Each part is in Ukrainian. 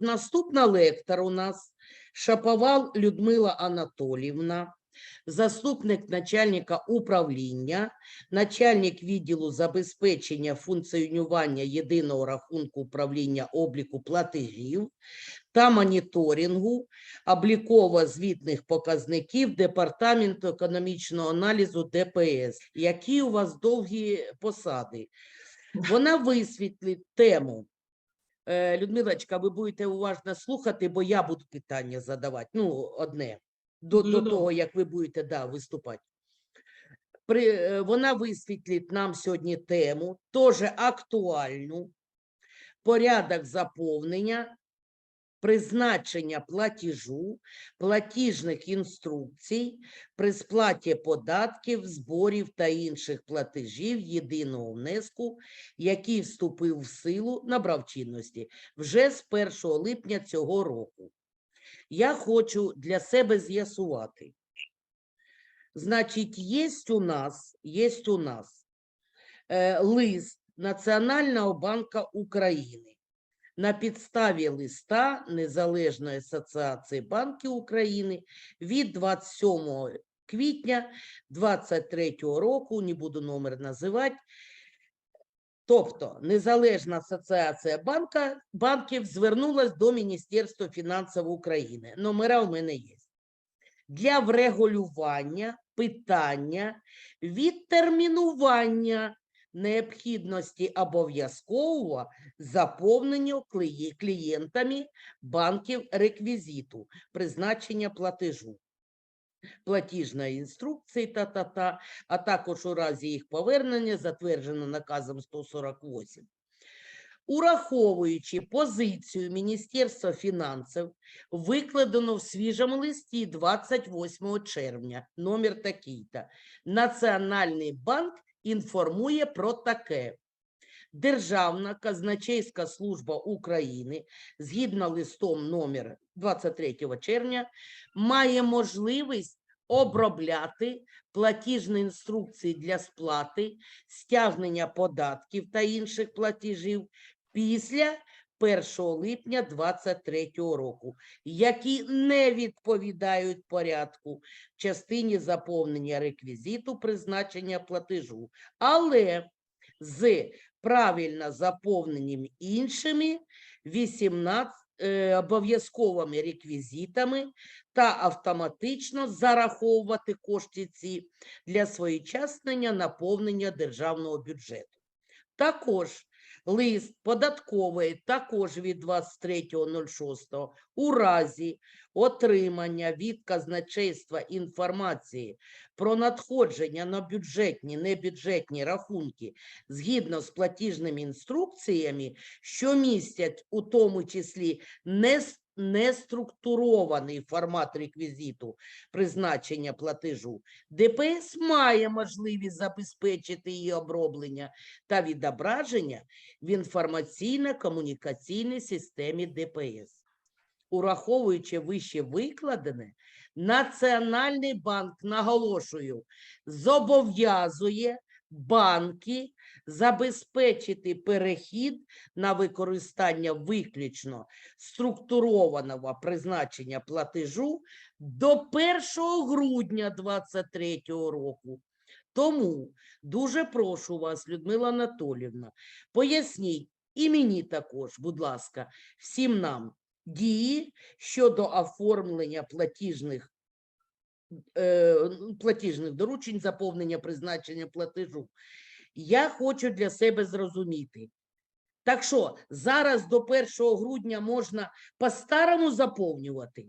наступна лектор у нас Шаповал Людмила Анатолівна, заступник начальника управління, начальник відділу забезпечення функціонування єдиного рахунку управління обліку платежів та моніторингу обліково-звітних показників Департаменту економічного аналізу ДПС. Які у вас довгі посади? Вона висвітлить тему. Е, Людмилочка, ви будете уважно слухати, бо я буду питання задавати. Ну, одне до, до того, як ви будете да, виступати. При, е, вона висвітлить нам сьогодні тему, теж актуальну, порядок заповнення, призначення платіжу, платіжних інструкцій при сплаті податків, зборів та інших платежів єдиного внеску, який вступив в силу, набрав чинності вже з 1 липня цього року. Я хочу для себе з'ясувати. Значить, є у нас, є у нас е, лист Національного банка України на підставі листа Незалежної асоціації банків України від 27 квітня 23 року, не буду номер називати. Тобто Незалежна асоціація банка, банків звернулась до Міністерства фінансів України. Номера у мене є. Для врегулювання питання відтермінування необхідності обов'язкового заповнення клієнтами банків реквізиту, призначення платежу, платіжної інструкції та-та-та, а також у разі їх повернення, затверджено наказом 148. Ураховуючи позицію Міністерства фінансів, викладено в свіжому листі 28 червня, номер такий-то. Національний банк інформує про таке. Державна казначейська служба України, згідно листом номер 23 червня, має можливість обробляти платіжні інструкції для сплати, стягнення податків та інших платежів після 1 липня 2023 року, які не відповідають порядку в частині заповнення реквізиту призначення платежу, але з правильно заповненими іншими 18 е, обов'язковими реквізитами та автоматично зараховувати кошти ці для своєчасного наповнення державного бюджету. Також лист податковий також від 23.06 у разі отримання від казначейства інформації про надходження на бюджетні, небюджетні рахунки згідно з платіжними інструкціями, що містять у тому числі не неструктурований формат реквізиту призначення платежу, ДПС має можливість забезпечити її оброблення та відображення в інформаційно-комунікаційній системі ДПС. Ураховуючи вище викладене, Національний банк, наголошую, зобов'язує банки забезпечити перехід на використання виключно структурованого призначення платежу до 1 грудня 2023 року. Тому дуже прошу вас, Людмила Анатолівна, поясніть і мені також, будь ласка, всім нам дії щодо оформлення платіжних, платіжних доручень, заповнення призначення платежу. Я хочу для себе зрозуміти. Так що зараз до 1 грудня можна по-старому заповнювати?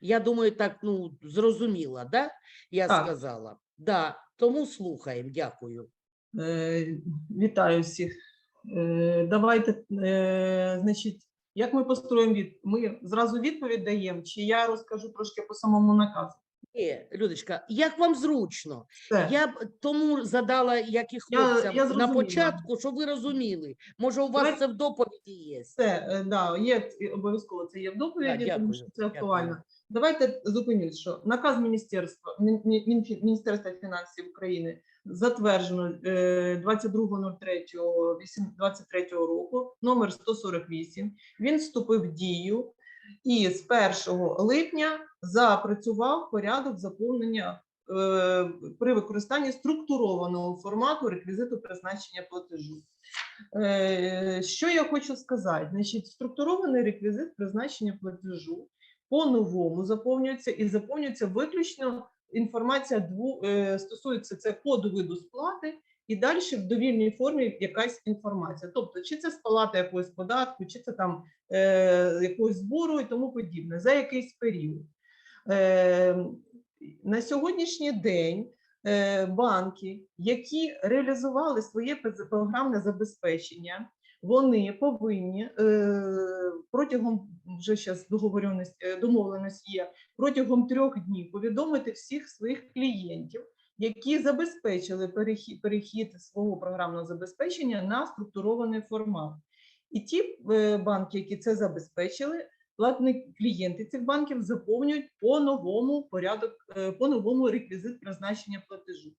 Я думаю, так ну зрозуміла, да? Я Так. сказала. Да, тому слухаємо. Дякую. Е, Вітаю всіх. Е, Давайте, е, значить, як ми построїмо від? Ми зразу відповідь даємо, чи я розкажу трошки по самому наказу? Ні, Людочка, як вам зручно? Все. Я б тому задала, як і хлопцям, я на початку, щоб ви розуміли. Може, у вас Давай- це в доповіді є. Все, е, да, є обов'язково це є в доповіді, тому що це дякую. актуально. Давайте зупинюсь, що наказ міністерства Міністерства фінансів України затверджено е, 22.03.23 року, номер 148. Він вступив в дію і з 1 липня запрацював порядок заповнення е, при використанні структурованого формату реквізиту призначення платежу. Е, Що я хочу сказати? Значить, структурований реквізит призначення платежу по-новому заповнюється і заповнюється виключно інформація дву, е, стосується це коду виду сплати, і далі в довільній формі якась інформація. Тобто, чи це сплата якогось податку, чи це там якогось збору і тому подібне, за якийсь період. Е, на сьогоднішній день е, банки, які реалізували своє програмне забезпечення, вони повинні е, протягом вже зараз договореності домовленість є протягом трьох днів повідомити всіх своїх клієнтів, які забезпечили перехід, перехід свого програмного забезпечення на структурований формат. І ті е, банки, які це забезпечили, платні клієнти цих банків заповнюють по новому порядок, е, по новому реквізит призначення платежу.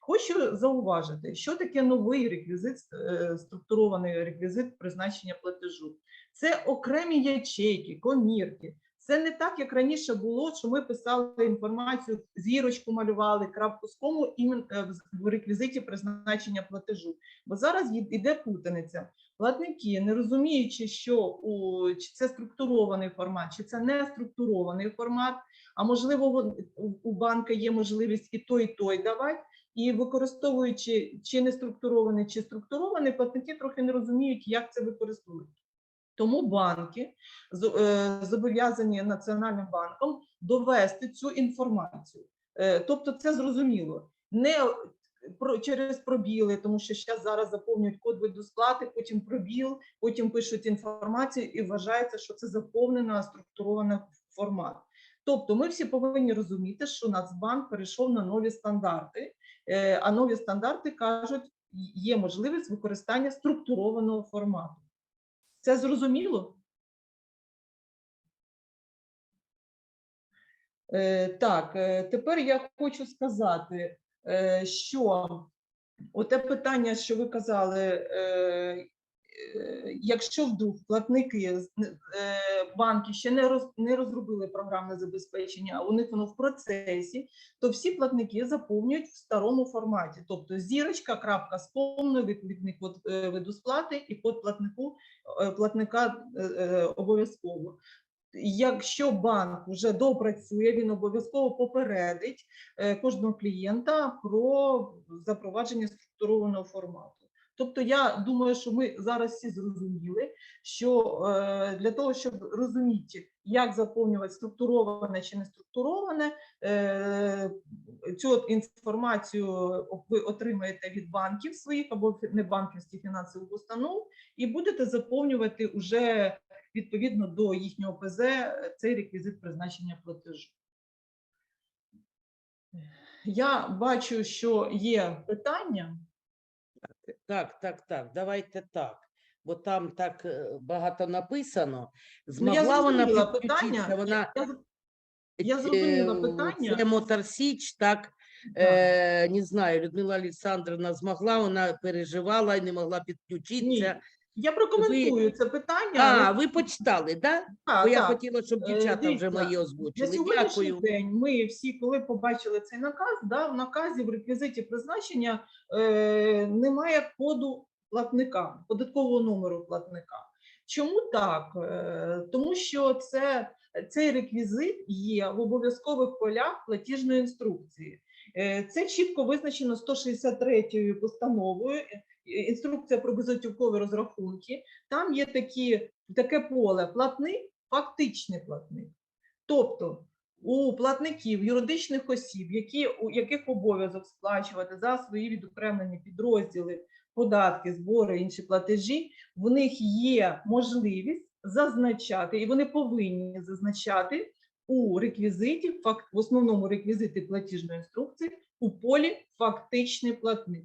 Хочу зауважити, що таке новий реквізит, е, структурований реквізит призначення платежу. Це окремі ячейки, комірки. Це не так, як раніше було, що ми писали інформацію, зірочку малювали, крапку з кому е, в реквізиті призначення платежу. Бо зараз іде путаниця. Платники, не розуміючи, що у чи це структурований формат, чи це не структурований формат, а можливо, у банка є можливість і той, і той давати. І використовуючи чи не структурований, чи структурований, платники трохи не розуміють, як це використовувати. Тому банки е, зобов'язані Національним банком довести цю інформацію. Е, Тобто, це зрозуміло. Не через пробіли, тому що зараз зараз заповнюють код виду сплати, потім пробіл, потім пишуть інформацію і вважається, що це заповнено структуровано формат. Тобто, ми всі повинні розуміти, що Нацбанк перейшов на нові стандарти, е, а нові стандарти кажуть, є можливість використання структурованого формату. Це зрозуміло? Е, Так, е, тепер я хочу сказати, е, що оте питання, що ви казали, якщо вдруг платники е, банки ще не роз не розробили програмне забезпечення, а у них воно в процесі, то всі платники заповнюють в старому форматі, тобто зірочка, крапка з повною відповідник от, е, виду сплати і под платнику е, платника е, е, обов'язково. Якщо банк вже допрацює, він обов'язково попередить е, кожного клієнта про запровадження структурованого формату. Тобто, я думаю, що ми зараз всі зрозуміли, що е, для того, щоб розуміти, як заповнювати структуроване чи не структуроване, е, цю інформацію ви отримаєте від банків своїх або небанківських фінансових установ, і будете заповнювати уже відповідно до їхнього ПЗ цей реквізит призначення платежу. Я бачу, що є питання. Так, так, так, давайте так. Бо там так е, багато написано. Ну, я Змогла вона підключитися, питання. вона Я, я зрозуміла е, питання. Це Моторсіч, так, е, не знаю, Людмила Олександровна змогла, вона переживала і не могла підключитися. Я прокоментую це питання. А, але- ви почитали, да? Бо я так. хотіла, щоб Е, дівчата вже дивіться, мої На озвучили. сьогоднішній Дякую. день ми всі, коли побачили цей наказ, да, в наказі в реквізиті призначення е, немає коду платника, податкового номеру платника. Чому так? Е, тому що це, цей реквізит є в обов'язкових полях платіжної інструкції. Е, це чітко визначено 163 постановою. е, Інструкція про безготівкові розрахунки. Там є такі, таке поле платник, фактичний платник. Тобто у платників юридичних осіб, які, у яких обов'язок сплачувати за свої відокремлені підрозділи, податки, збори, інші платежі, в них є можливість зазначати, і вони повинні зазначати у реквізиті, в основному реквізити платіжної інструкції у полі фактичний платник.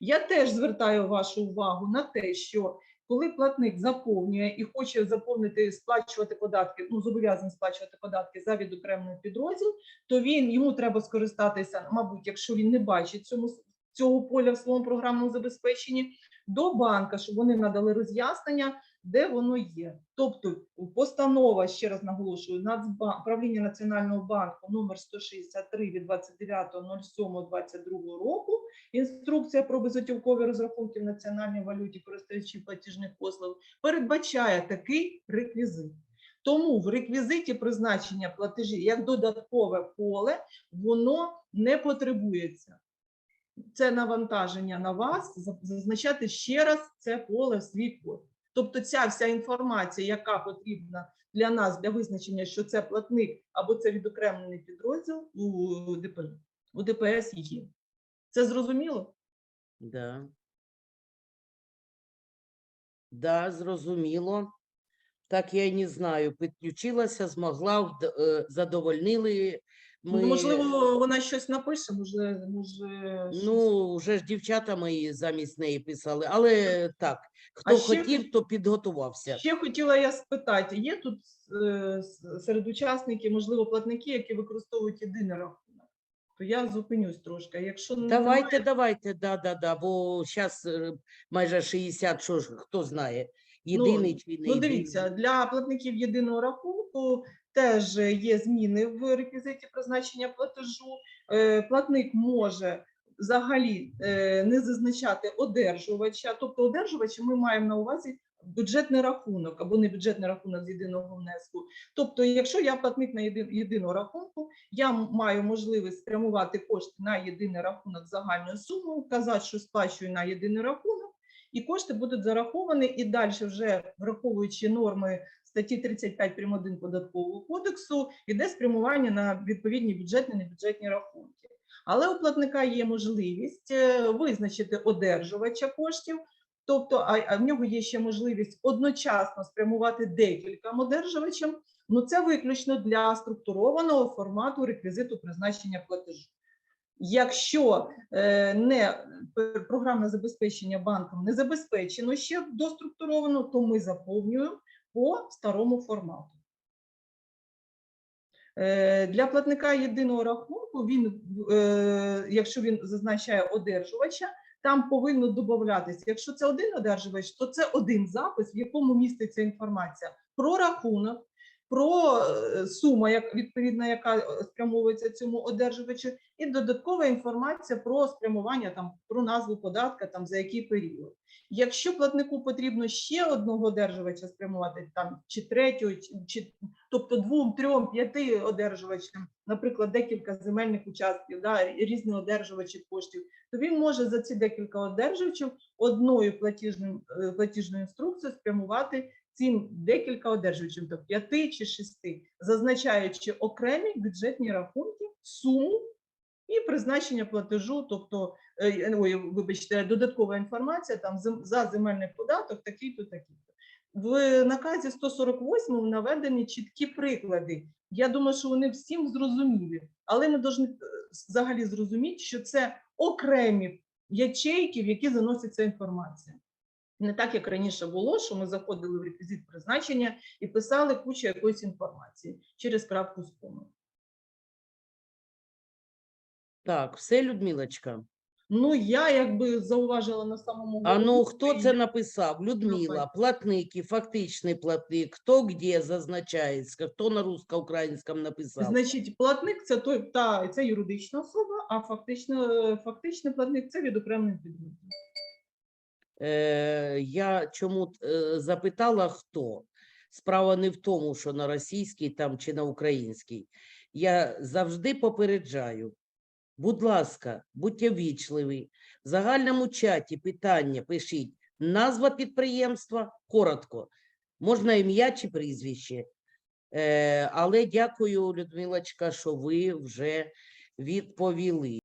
Я теж звертаю вашу увагу на те, що коли платник заповнює і хоче заповнити сплачувати податки, ну зобов'язаний сплачувати податки за відокремлений підрозділ, то він йому треба скористатися, мабуть, якщо він не бачить цьому цього поля в своєму програмному забезпеченні, до банка, щоб вони надали роз'яснення, де воно є. Тобто постанова, ще раз наголошую, Нацбанк, правління Національного банку номер 163 від 29.07.22 року, інструкція про безготівкові розрахунки в національній валюті користувачів платіжних послуг, передбачає такий реквізит. Тому в реквізиті призначення платежі як додаткове поле воно не потребується. Це навантаження на вас зазначати ще раз це поле свій код. Тобто ця вся інформація, яка потрібна для нас для визначення, що це платник або це відокремлений підрозділ у ДП, у ДПС є. Це зрозуміло? Да. Да, зрозуміло. Так я й не знаю. Підключилася, змогла, е, задовольнили. Ми, Ну, Можливо, вона щось напише, може, може. ну, вже ж дівчата мої замість неї писали, але так, хто А ще хотів, то підготувався. Ще хотіла я спитати: є тут е, серед учасників, можливо, платники, які використовують єдиний рахунок? То я зупинюсь трошки. А Якщо не Давайте, давайте, да, да, да, бо зараз майже 60, що ж, хто знає, єдиний чи не Ну, єдиний. дивіться, для платників єдиного рахунку теж є зміни в реквізиті призначення платежу. Е, Платник може взагалі е, не зазначати одержувача, тобто одержувача ми маємо на увазі бюджетний рахунок або не бюджетний рахунок з єдиного внеску. Тобто, якщо я платник на єдин, єдиного рахунку, я маю можливість спрямувати кошти на єдиний рахунок загальною сумою, казати, що сплачую на єдиний рахунок, і кошти будуть зараховані і далі, вже враховуючи норми статті 35 прим. 1 податкового кодексу, іде спрямування на відповідні бюджетні небюджетні рахунки. Але у платника є можливість е, визначити одержувача коштів, тобто а, в нього є ще можливість одночасно спрямувати декілька одержувачам. Ну це виключно для структурованого формату реквізиту призначення платежу. Якщо е, не програмне забезпечення банком не забезпечено ще доструктуровано, то ми заповнюємо по старому формату. Е, Для платника єдиного рахунку він, е, якщо він зазначає одержувача, там повинно додатися. Якщо це один одержувач, то це один запис, в якому міститься інформація про рахунок, про е, сума, як відповідна, яка е, спрямовується цьому одержувачу, і додаткова інформація про спрямування там про назву податка, там за який період. Якщо платнику потрібно ще одного одержувача спрямувати, там чи третього, чи, тобто двом, трьом, п'яти одержувачам, наприклад, декілька земельних участків, да, різні одержувачі коштів, то він може за ці декілька одержувачів одною платіжним е, платіжною інструкцією спрямувати цим декілька одержувачів, тобто п'яти чи шести, зазначаючи окремі бюджетні рахунки, суму і призначення платежу, тобто е, ой, вибачте, додаткова інформація там за земельний податок, такий-то, такий-то. В наказі 148 наведені чіткі приклади. Я думаю, що вони всім зрозумілі, але ми повинні взагалі зрозуміти, що це окремі ячейки, в які заноситься інформація. Не так, як раніше було, що ми заходили в реквізит призначення і писали кучу якоїсь інформації через крапку з. Так, все, Людмилочка. Ну, я якби зауважила на самому А ну, хто це написав? Людмила, платники, фактичний платник, хто де зазначається, хто на русско-українському написав? Значить, платник це той та це юридична особа, а фактично фактичний платник це відокремлений підрозділ. Е, я чому е, запитала, хто? Справа не в тому, що на російській там чи на українській. Я завжди попереджаю. Будь ласка, будьте вічливі. В загальному чаті питання пишіть назва підприємства коротко. Можна ім'я чи прізвище. Е, але дякую, Людмилочка, що ви вже відповіли.